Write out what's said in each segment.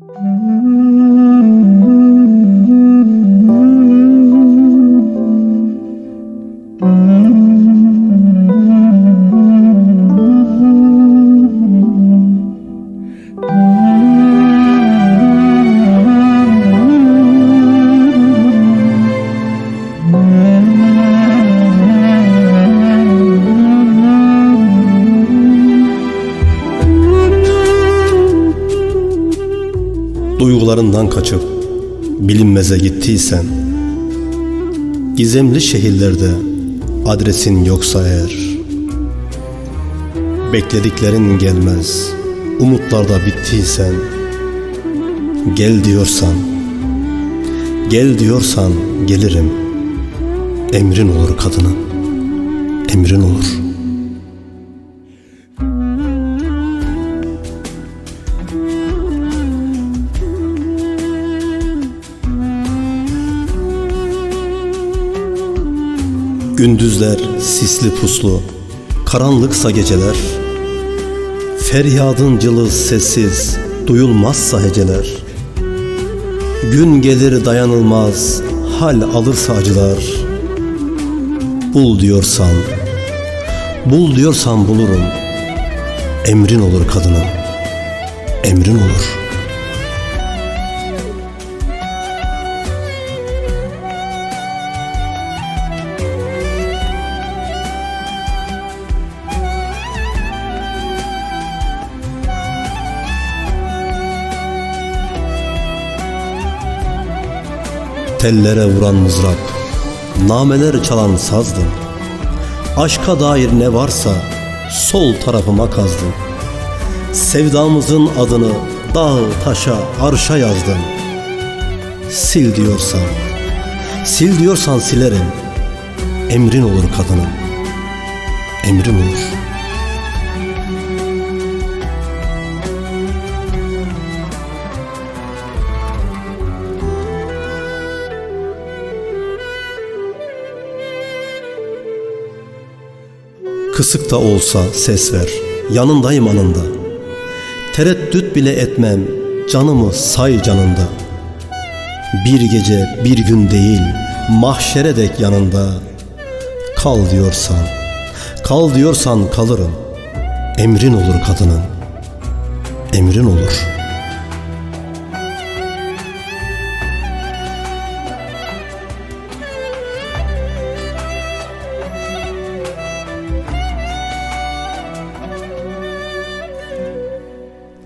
Mm-hmm. Duygularından kaçıp bilinmeze gittiysen Gizemli şehirlerde adresin yoksa eğer Beklediklerin gelmez umutlarda bittiysen Gel diyorsan Gel diyorsan gelirim. Emrin olur kadının Emrin olur Gündüzler sisli puslu, karanlıksa geceler, Feryadın cılız sessiz, duyulmazsa heceler, Gün gelir dayanılmaz, hal alırsa acılar, Bul diyorsan, bul diyorsan bulurum, Emrin olur kadınım, emrin olur.'' Tellere vuran mızrap, nameler çalan sazdım. Aşka dair ne varsa sol tarafıma kazdım. Sevdamızın adını dağ, taşa, arşa yazdım. Sil diyorsan, sil diyorsan silerim. Emrin olur kadınım, emrin olur. Kısık da olsa ses ver, yanındayım anında. Tereddüt bile etmem, canımı say canında. Bir gece bir gün değil, mahşere dek yanında. Kal diyorsan, kal diyorsan kalırım. Emrin olur kadının, emrin olur.''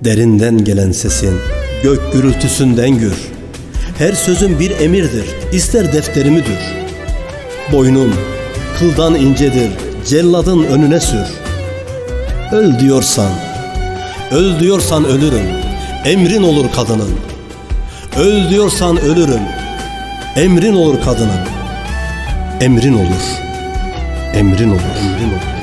Derinden gelen sesin gök gürültüsünden gür. Her sözün bir emirdir, ister defterimi dür. Boynum kıldan incedir, celladın önüne sür. Öl diyorsan, öl diyorsan ölürüm, emrin olur kadının. Öl diyorsan ölürüm, emrin olur kadının. Emrin olur, emrin olur, emrin olur.